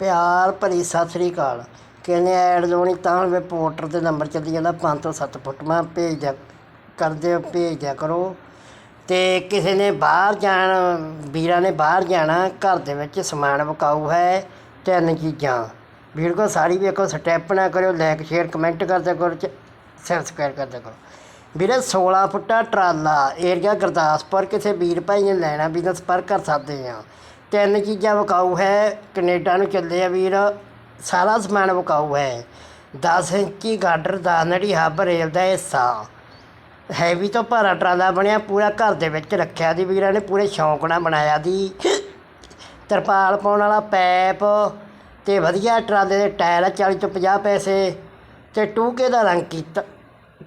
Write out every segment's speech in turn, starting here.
ਪਿਆਰ ਭਰੀ ਸਤਿ ਸ੍ਰੀ ਅਕਾਲ। ਕਹਿੰਦੇ ਐਡ ਲਾਉਣੀ ਤਾਂ ਵੀ ਪੋਰਟਰ ਤੇ ਨੰਬਰ ਚੱਲੀ ਜਾਂਦਾ 5 ਤੋਂ 7 ਫੁੱਟ। ਭੇਜ ਦਿਆ ਕਰਦੇ ਹੋ ਭੇਜ ਦਿਆ ਕਰੋ। ਤੇ ਕਿਸੇ ਨੇ ਬਾਹਰ ਜਾਣ, ਵੀਰਾਂ ਨੇ ਬਾਹਰ ਜਾਣਾ, ਘਰ ਦੇ ਵਿੱਚ ਸਮਾਨ ਵਿਕਾਊ ਹੈ, ਤਿੰਨ ਚੀਜ਼ਾਂ। ਵੀਡੀਓ ਸਾਰੀ ਵੇਖੋ ਸਟੈਪ ਨਾ ਕਰਿਓ ਲਾਈਕ ਸ਼ੇਅਰ ਕਮੈਂਟ ਕਰਦੇ ਕਰੋ ਸਬਸਕ੍ਰਾਈਬ ਕਰਦੇ ਕਰੋ ਵੀਰੇ 16 ਫੁੱਟਾ ਟਰਾਲਾ ਏਰੀਆ ਗੁਰਦਾਸਪੁਰ, ਕਿਸੇ ਵੀਰ ਭਾਈ ਨੇ ਲੈਣਾ ਵੀ ਤਾਂ ਸੰਪਰਕ ਕਰ ਸਕਦੇ ਆ। ਤਿੰਨ ਚੀਜ਼ਾਂ ਵਿਕਾਊ ਹੈ, ਕਨੇਡਾ ਨੂੰ ਚੱਲੇ ਆ ਵੀਰ, ਸਾਰਾ ਸਮਾਨ ਵਿਕਾਊ ਹੈ। 10 ਇੰਚੀ ਗਾਡਰ ਦਾ ਨੜੀ ਹੱਬ ਰੇਲ ਦਾ ਹਿੱਸਾ। ਹੈਵੀ ਤੋਂ ਭਾਰਾ ਟਰਾਲਾ ਬਣਿਆ, ਪੂਰਾ ਘਰ ਦੇ ਵਿੱਚ ਰੱਖਿਆ ਦੀ ਵੀਰਾਂ ਨੇ, ਪੂਰੇ ਸ਼ੌਂਕ ਨਾਲ ਬਣਾਇਆ ਦੀ ਤਰਪਾਲ ਪਾਉਣ ਵਾਲਾ ਪੈਪ ਤੇ ਵਧੀਆ ਟਰਾਲੇ ਦੇ ਟਾਇਰ ਆ 40 ਤੋਂ 50 ਪੈਸੇ। ਤੇ ਟੂਕੇ ਦਾ ਰੰਗ ਕੀਤਾ,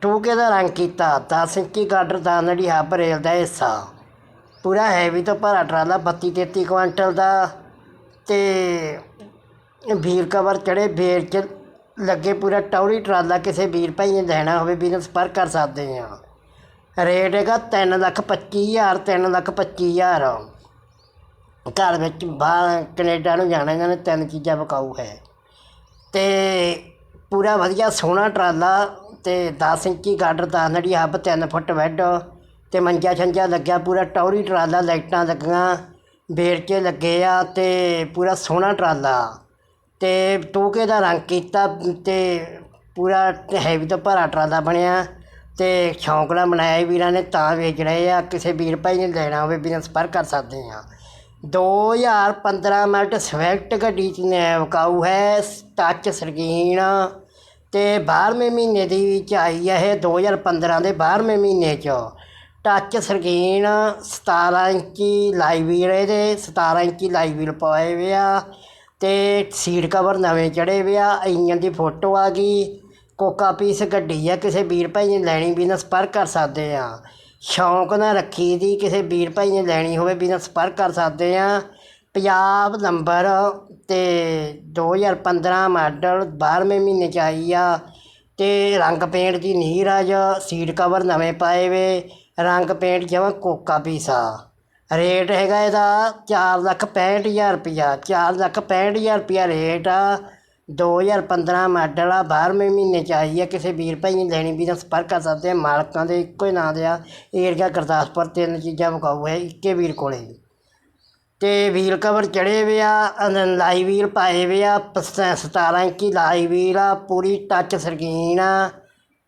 ਟੂਕੇ ਦਾ ਰੰਗ ਕੀਤਾ 10 ਇੰਚੀ ਗਾਡਰ ਦਾ ਨੜੀ ਹੱਬ ਰੇਲ ਦਾ ਹਿੱਸਾ। ਪੂਰਾ ਹੈਵੀ ਤੋਂ ਭਰਾ ਟਰਾਲਾ ਬੱਤੀ ਤੇਤੀ ਕੁਇੰਟਲ ਦਾ ਅਤੇ ਵੀਰ ਕਵਰ ਚੜ੍ਹੇ ਬੇਰ ਚ ਲੱਗੇ ਪੂਰਾ ਟੌਰੀ ਟਰਾਲਾ, ਕਿਸੇ ਵੀਰ ਭਾਈ ਨੇ ਲੈਣਾ ਹੋਵੇ ਬਿਜ਼ਨਸ ਪਰ ਕਰ ਸਕਦੇ ਹਾਂ। ਰੇਟ ਹੈਗਾ ਤਿੰਨ ਲੱਖ ਪੱਚੀ ਹਜ਼ਾਰ, ਤਿੰਨ ਲੱਖ ਪੱਚੀ ਹਜ਼ਾਰ। ਘਰ ਵਿੱਚ ਬਾਹਰ ਕੈਨੇਡਾ ਨੂੰ ਜਾਣਾ ਇਹਨਾਂ ਨੇ, ਤਿੰਨ ਚੀਜ਼ਾਂ ਵਿਕਾਊ ਹੈ। ਅਤੇ ਪੂਰਾ ਵਧੀਆ ਸੋਹਣਾ ਟਰਾਲਾ ਅਤੇ 10 ਇੰਚੀ ਗਾਡਰ ਦਾ ਨੜੀ ਹੱਬ 3 ਫੁੱਟ ਬੈੱਡ। ਅਤੇ ਮੰਜਾ ਛੰਜਾ ਲੱਗਿਆ, ਪੂਰਾ ਟੌਰੀ ਟਰਾਲਾ ਲਾਈਟਾਂ ਲੱਗੀਆਂ ਬੇਰਚੇ ਲੱਗੇ ਆ ਅਤੇ ਪੂਰਾ ਸੋਹਣਾ ਟਰਾਲਾ। ਅਤੇ ਟੋਕੇ ਦਾ ਰੰਗ ਕੀਤਾ ਅਤੇ ਪੂਰਾ ਹੈਵੀ ਤੋਂ ਭਾਰਾ ਟਰਾਲਾ ਬਣਿਆ ਅਤੇ ਸ਼ੌਂਕ ਨਾਲ ਬਣਾਇਆ ਵੀਰਾਂ ਨੇ, ਤਾਂ ਵੇਚ ਰਹੇ ਆ, ਕਿਸੇ ਵੀਰ ਭਾਈ ਨੇ ਲੈਣਾ ਹੋਵੇ ਬਿਜ਼ਨਸ ਸੰਪਰਕ ਕਰ ਸਕਦੇ ਆ। 2015 ਮਾਡਲ ਸਵਿਫਟ ਗੱਡੀ ਚ ਨੇ, ਵਿਕਾਊ ਹੈ ਟੱਚ ਸਕਰੀਨ ਅਤੇ ਬਾਰ੍ਹਵੇਂ ਮਹੀਨੇ ਦੀ ਵਿੱਚ ਆਈ ਹੈ ਇਹ 2015 ਦੇ 12ਵੇਂ ਮਹੀਨੇ ਚ। ਟੱਚ ਸਕਰੀਨ 17 ਇੰਚੀ ਲਾਈਵ ਵੀਲ ਇਹਦੇ 17 ਇੰਚੀ ਲਾਈਵ ਵੀਲ ਪਾਏ ਵੇ ਆ ਅਤੇ ਸੀਟ ਕਵਰ ਨਵੇਂ ਚੜ੍ਹੇ ਵੇ ਆ ਇੰਜਨ ਦੀ ਫੋਟੋ ਆ ਗਈ। ਕੋਕਾ ਪੀਸ ਗੱਡੀ ਆ, ਕਿਸੇ ਵੀਰ ਭਾਈ ਨੇ ਲੈਣੀ ਵੀ ਨਾ ਸੰਪਰਕ ਕਰ ਸਕਦੇ ਆ। ਸ਼ੌਂਕ ਨਾਲ ਰੱਖੀ ਦੀ, ਕਿਸੇ ਵੀਰ ਭਾਈ ਨੇ ਲੈਣੀ ਹੋਵੇ ਵੀ ਨਾ ਸੰਪਰਕ ਕਰ ਸਕਦੇ ਆ। ਪੰਜਾਬ ਨੰਬਰ ਤੇ 2015 ਮਾਡਲ 12ਵੇਂ ਮਹੀਨੇ ਚ ਆਈ ਆ ਤੇ ਰੰਗ ਪੇਂਟ ਦੀ ਨੀਰਾਜ ਸੀਟ ਕਵਰ ਨਵੇਂ ਪਾਏ ਵੇ ਰੰਗ ਪੇਂਟ ਜਮਾਂ ਕੋਕਾ ਪੀਸਾ। ਰੇਟ ਹੈਗਾ ਇਹਦਾ ਚਾਰ ਲੱਖ ਪੈਂਹਠ ਹਜ਼ਾਰ ਰੁਪਈਆ ਚਾਰ ਲੱਖ ਪੈਂਹਠ ਹਜ਼ਾਰ ਰੁਪਈਆ ਰੇਟ ਆ। 2015 ਮਾਡਲ ਆ। 12ਵੇਂ ਮਹੀਨੇ ਚ ਆਈ ਆ। ਕਿਸੇ ਵੀਰ ਭਾਈ ਨੇ ਲੈਣੀ ਵੀ ਤਾਂ ਸੰਪਰਕ ਕਰ ਸਕਦੇ ਆ। ਮਾਲਕਾਂ ਦੇ ਇੱਕੋ ਹੀ ਨਾਂ ਦੇ ਆ। ਏਰੀਆ ਗੁਰਦਾਸਪੁਰ ਤਿੰਨ ਚੀਜ਼ਾਂ ਵਿਕਾਊ ਹੈ ਇੱਕੇ ਵੀਰ ਕੋਲੇ। ਤੇ ਵੀਲ ਕਵਰ ਚੜੇ ਵੇ ਆ। ਅਨ- ਲਾਈ ਵੀਲ ਪਾਏ ਵੇ ਆ। ਪਸ- 17 ਇੰਚੀ ਲਾਈ ਵੀਲ ਆ। ਪੂਰੀ ਟੱਚ ਸਕਰੀਨ ਆ।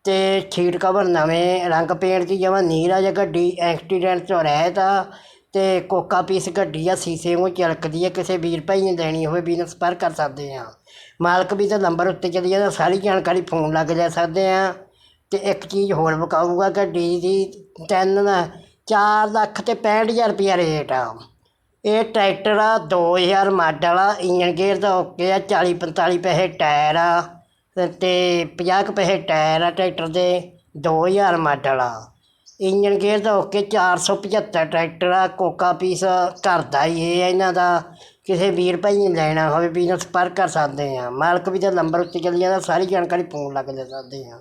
ਅਤੇ ਸੀਟ ਕਵਰ ਨਵੇਂ ਰੰਗ ਪੇਂਟ ਦੀ ਜਮਾਂ ਨੀਰਾ ਜਿਹਾ ਗੱਡੀ ਐਕਸੀਡੈਂਟ ਤੋਂ ਰਹਿਤ ਆ ਅਤੇ ਕੋਕਾ ਪੀਸ ਗੱਡੀ ਆ, ਸੀਸੇ ਨੂੰ ਚਲਕਦੀ ਆ, ਕਿਸੇ ਵੀਰ ਭਾਈ ਨੇ ਲੈਣੀ ਹੋਵੇ ਬਿਜ਼ਨਸ ਸੰਪਰਕ ਕਰ ਸਕਦੇ ਹਾਂ ਮਾਲਕ ਵੀ ਤਾਂ ਨੰਬਰ ਉੱਤੇ ਚਲੀ ਜਾਂਦਾ, ਸਾਰੀ ਜਾਣਕਾਰੀ ਫੋਨ ਲੱਗ ਲੈ ਸਕਦੇ ਹਾਂ ਅਤੇ ਇੱਕ ਚੀਜ਼ ਹੋਰ ਵਿਕਾਊਗਾ, ਗੱਡੀ ਦੀ ਤਿੰਨ ਚਾਰ ਲੱਖ ਅਤੇ ਪੈਂਹਠ ਹਜ਼ਾਰ ਰੁਪਈਆ ਰੇਟ ਆ। ਇਹ ਟਰੈਕਟਰ ਆ, ਦੋ ਹਜ਼ਾਰ ਮਾਡਲ ਆ ਇੰਜਨ ਗੇਅਰ ਦਾ ਓਕੇ ਆ 40 45 ਪੈਸੇ ਟਾਇਰ ਆ। ਅਤੇ ਪੰਜਾਹ ਕੁ ਪੈਸੇ ਟਾਇਰ ਆ, ਟਰੈਕਟਰ ਦੇ, ਦੋ ਹਜ਼ਾਰ ਮਾਡਲ ਆ। ਇੰਜਣ ਗੇਅਰ ਦਾ ਓਕੇ 475 ਟਰੈਕਟਰ ਆ, ਕੋਕਾ ਪੀਸ ਘਰ ਦਾ ਹੀ ਇਹ ਆ ਇਹਨਾਂ ਦਾ। ਕਿਸੇ ਵੀਰ ਭਾਈ ਨੇ ਲੈਣਾ ਹੋਵੇ ਵੀ ਇਹਨਾਂ ਸੰਪਰਕ ਕਰ ਸਕਦੇ ਹਾਂ ਮਾਲਕ ਵੀ ਤਾਂ ਨੰਬਰ ਉੱਤੇ ਚੱਲ ਜਾਂਦਾ, ਸਾਰੀ ਜਾਣਕਾਰੀ ਫੋਨ ਲੱਗ ਲੈ ਸਕਦੇ ਹਾਂ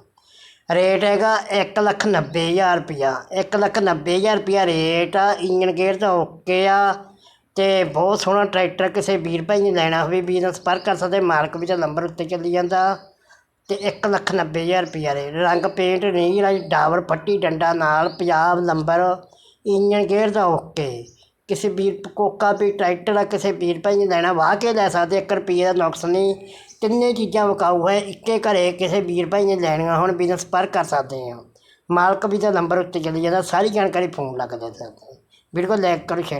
ਰੇਟ ਹੈਗਾ ਇੱਕ ਲੱਖ ਨੱਬੇ ਹਜ਼ਾਰ ਰੁਪਈਆ ਇੱਕ ਲੱਖ ਨੱਬੇ ਹਜ਼ਾਰ ਰੁਪਈਆ ਰੇਟ ਆ ਇੰਜਨ ਗੇਅਰ ਦਾ ਓਕੇ ਆ। ਤੇ ਬਹੁਤ ਸੋਹਣਾ ਟਰੈਕਟਰ ਕਿਸੇ ਵੀਰ ਭਾਈ ਨੇ ਲੈਣਾ ਹੋਵੇ ਵੀ ਇਹਨਾਂ ਸੰਪਰਕ ਕਰ ਸਕਦੇ, ਮਾਲਕ ਵੀ ਤਾਂ ਨੰਬਰ ਉੱਤੇ ਚਲੀ ਜਾਂਦਾ। ਅਤੇ ਇੱਕ ਲੱਖ ਨੱਬੇ ਹਜ਼ਾਰ ਰੁਪਈਆ ਦੇ ਰੰਗ ਪੇਂਟ ਨਹੀਂ, ਰਾਜ ਡਾਵਰ ਪੱਟੀ, ਡੰਡਾ ਨਾਲ ਪੰਜਾਬ ਨੰਬਰ ਇੰਜਨ ਗੇਅਰ ਦਾ ਓਕੇ। ਕਿਸੇ ਵੀਰ ਕੋਕਾ ਵੀ ਟਰੈਕਟਰ ਆ, ਕਿਸੇ ਵੀਰ ਭਾਈ ਨੇ ਲੈਣਾ, ਵਾਹ ਕੇ ਲੈ ਸਕਦੇ ਇੱਕ ਰੁਪਈਏ ਦਾ ਨੁਕਸ ਨਹੀਂ। ਤਿੰਨੇ ਚੀਜ਼ਾਂ ਵਿਕਾਊ ਹੈ, ਇੱਕੇ ਘਰੇ ਕਿਸੇ ਵੀਰ ਭਾਈ ਨੇ ਲੈਣੀਆਂ ਹੁਣ ਬਿਜ਼ਨਸ ਪਰ ਕਰ ਸਕਦੇ ਹਾਂ ਮਾਲਕ ਵੀ ਤਾਂ ਨੰਬਰ ਉੱਤੇ ਚੱਲੀ ਜਾਂਦਾ, ਸਾਰੀ ਜਾਣਕਾਰੀ ਫੋਨ ਲੱਗ ਦੇ ਸਕਦੇ ਬਿਲਕੁਲ ਲਾਈਕ ਕਰੋ ਸ਼ੇਅਰ।